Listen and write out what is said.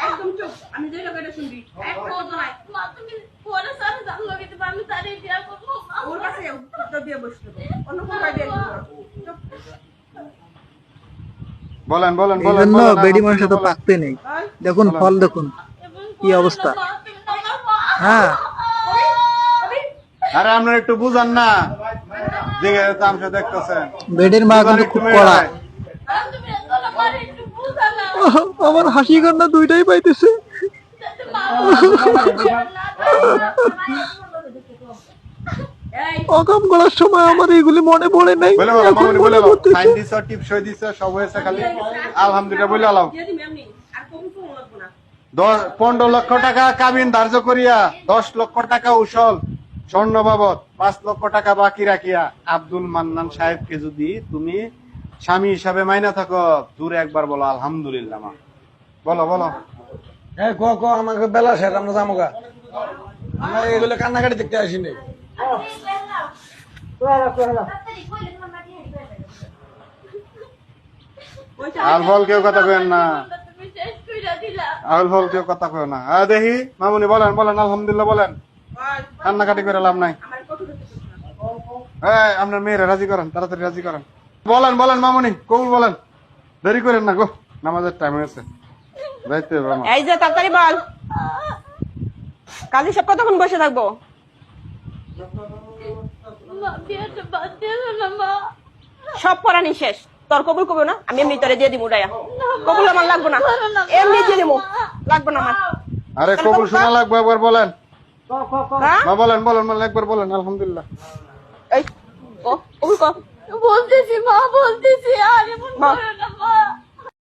একদম চুপ আমি যে লোকেটা শুনবি এক কথা নাই তুমি পরে সাথে জানলো কিন্তু আমি তারে বিয়া করব ওর কাছে যাও, বিয়ে বসল অন্য কোথায় বিয়ে করব বলেন বলেন এই বলেন জন্য বেডি মানুষের তো। পাকতে নেই দেখুন ফল দেখুন কি অবস্থা? না। হ্যাঁ আরে আপনারা একটু বুঝান না তামসা দেখতেছেন বেডের মা কিন্তু খুব কড়া আমার হাসি কান্না দুইটাই পাইতেছে অকাম করার সময় আমার এইগুলি মনে পড়ে নাই এখন মনে পড়তেছে। সাইন দিছ টিপ সই দিছ সব হয়েছে খালি আলহামদুলিল্লাহ বলে। দশ পনেরো লক্ষ টাকা কাবিন ধার্য করিয়া দশ লক্ষ টাকা উসল স্বর্ণ বাবদ পাঁচ লক্ষ টাকা বাকি রাখিয়া আব্দুল মান্নান সাহেবকে যদি তুমি স্বামী হিসাবে মাইনা থাকো দূরে একবার বলো আলহামদুলিল্লাহ মা। বলো বলো। হ্যাঁ ক ক আমাকে বেলা শেষ আমরা যাব গা। আমরা এগুলো কান্নাকাটি দেখতে আসিনি। ওইটা আল ফল কেউ কথা কেন না। কেউ কথা কেউ না। আহ, দেখি মামুনি বলেন বলেন আলহামদুলিল্লাহ বলেন। কান্নাকাটি করে লাভ নাই। আমার কত আপনার মেয়েরা রাজি করেন তাড়াতাড়ি রাজি করেন। বলেন বলেন মামনি কবুল বলেন। দেরি করেন না গো নামাজের টাইম হয়েছে। যাইতে হবে আমার। এই যে তাড়াতাড়ি বল। কাজী সব কতক্ষণ বসে থাকব? সব পড়ানি শেষ। তোর কবুল কবো না আমি এমনি তোরে দিয়ে দিব উড়াইয়া। কবুল আমার লাগবো না। এমনি দিয়ে দিব। লাগবো না আমার। আরে কবুল শোনা লাগবে একবার বলেন। হ্যাঁ? বলেন বলেন বলেন একবার বলেন আলহামদুলিল্লাহ। এই ও কবুল কর বলতেছি মা বলতেছি আর এমন মা। করো না মা